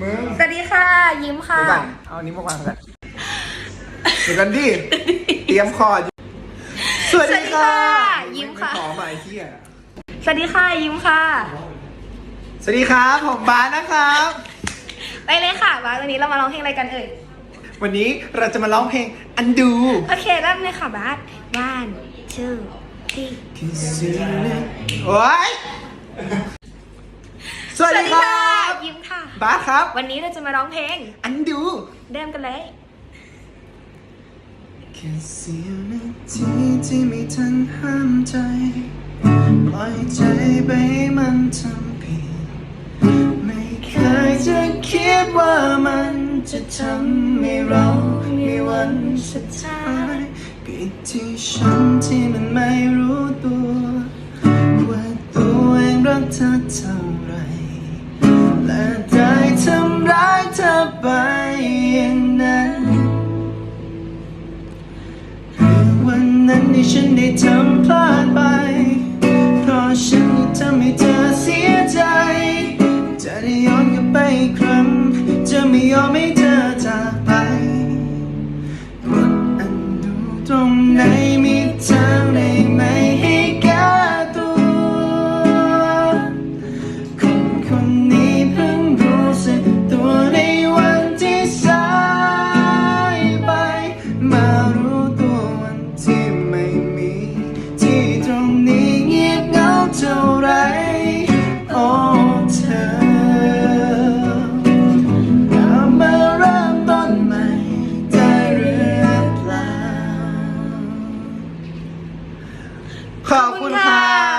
มึงสวัสดีค่ะ ยิ้มค่ะเดี๋ยวก่อนเอาอันนี้มาวางกันเดี๋ยวกันดิ เตรียมคอร์ดสวัสดีค่ะยิ้มค่ะ ไขอมาไอ้เหี้ยสวัสดีค่ะ ยิ้มค่ะ สวัสดีครับ ผมบาสนะครับ ไปเลยค่ะบาสวันนี้เรามาร้องเพลงอะไรกันเอ่ย วันนี้เราจะมาร้องเพลงอันดู โอเคเริ่มเลยค่ะบาส one two three โอ้ยสวัสดีครับ ยิ้มค่ะ บาสครับ วันนี้เราจะมาร้องเพลง อันดูเริ่มกันเลยแค่เสี้ยวนาทีที่ไม่ทันห้ามใจ ปล่อยใจไปให้มันทำผิด ไม่เคยจะคิดว่ามันจะทำให้เรามีวันสุดท้ายผิดที่ฉันที่มันไม่รู้ตัว ว่าตัวเองรักเธอเท่า นั้นที่ฉันได้ทำพลาดไป เพราะฉันที่ทำให้เธอเสียใจ จะได้ย้อนกลับไปอีกครั้ง จะไม่ยอมให้เธอจากไปกดอันดูตรงไหนมีทางได้ไหมให้แก้ตัว คนคนนี้เพิ่งรู้สึก ขอบคุณค่ะ